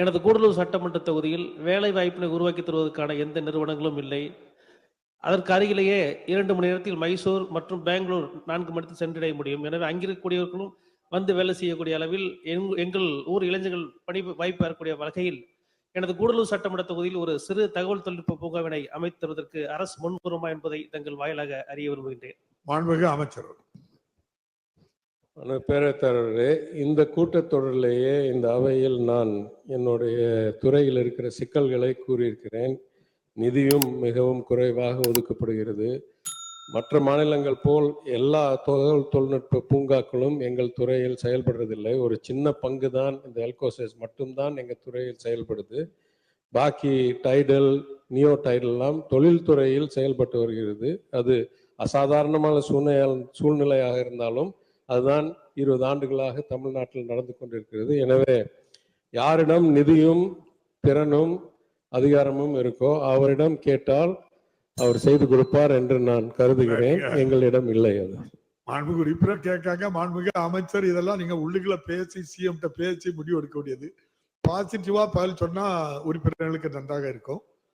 எனது கூடலூர் சட்டமன்ற தொகுதியில் வேலை வாய்ப்பினை உருவாக்கி தருவதற்கான எந்த நிறுவனங்களும் இல்லை. அதற்கு அருகிலேயே இரண்டு மணி நேரத்தில் மைசூர் மற்றும் பெங்களூர் நான்கு மணி நேரத்தில் சென்றடைய முடியும். எனவே அங்கிருக்கக்கூடியவர்களும் வந்து வேலை செய்யக்கூடிய அளவில் எங்கள் ஊர் இளைஞர்கள் பணி வாய்ப்பு பெறக்கூடிய வகையில் எனது கூடலூர் சட்டமன்ற தொகுதியில் ஒரு சிறு தகவல் தொழில்நுட்ப பூங்காவினை அமைத்து தருவதற்கு அரசு முன்வருமா என்பதை தங்கள் வாயிலாக அறிய விரும்புகின்றேன். மாண்புமிகு அமைச்சர் பேரத்தரவர்களே இந்த கூட்டத்தொடரிலேயே இந்த அவையில் நான் என்னுடைய துறையில் இருக்கிற சிக்கல்களை கூறியிருக்கிறேன். நிதியும் மிகவும் குறைவாக ஒதுக்கப்படுகிறது. மற்ற மாநிலங்கள் போல் எல்லா தகவல் தொழில்நுட்ப பூங்காக்களும் எங்கள் துறையில் செயல்படுறதில்லை. ஒரு சின்ன பங்கு தான் இந்த எல்கோசஸ் மட்டும்தான் எங்கள் துறையில் செயல்படுது. பாக்கி டைடல் நியோ டைடல்லாம் தொழில்துறையில் செயல்பட்டு வருகிறது. அது அசாதாரணமான சூழ்நிலை சூழ்நிலையாக இருந்தாலும் அதுதான் இருபது ஆண்டுகளாக தமிழ்நாட்டில் நடந்து கொண்டிருக்கிறது. எனவே யாரிடம் நிதியும் திறனும் அதிகாரமும் இருக்கோ அவரிடம் கேட்டால் அவர் செய்து கொடுப்பார் என்று நான் கருதுகிறேன். எங்களிடம் இல்லை அது. மாண்புமிகு உறுப்பினர் கேட்காங்க. மாண்புமிகு அமைச்சர் இதெல்லாம் நீங்க உள்ளுக்குள்ள பேசி சிஎம் பேசி முடிவு எடுக்க வேண்டியது. பாசிட்டிவா பதில் சொன்னா உறுப்பினர்களுக்கு நன்றாக இருக்கும்.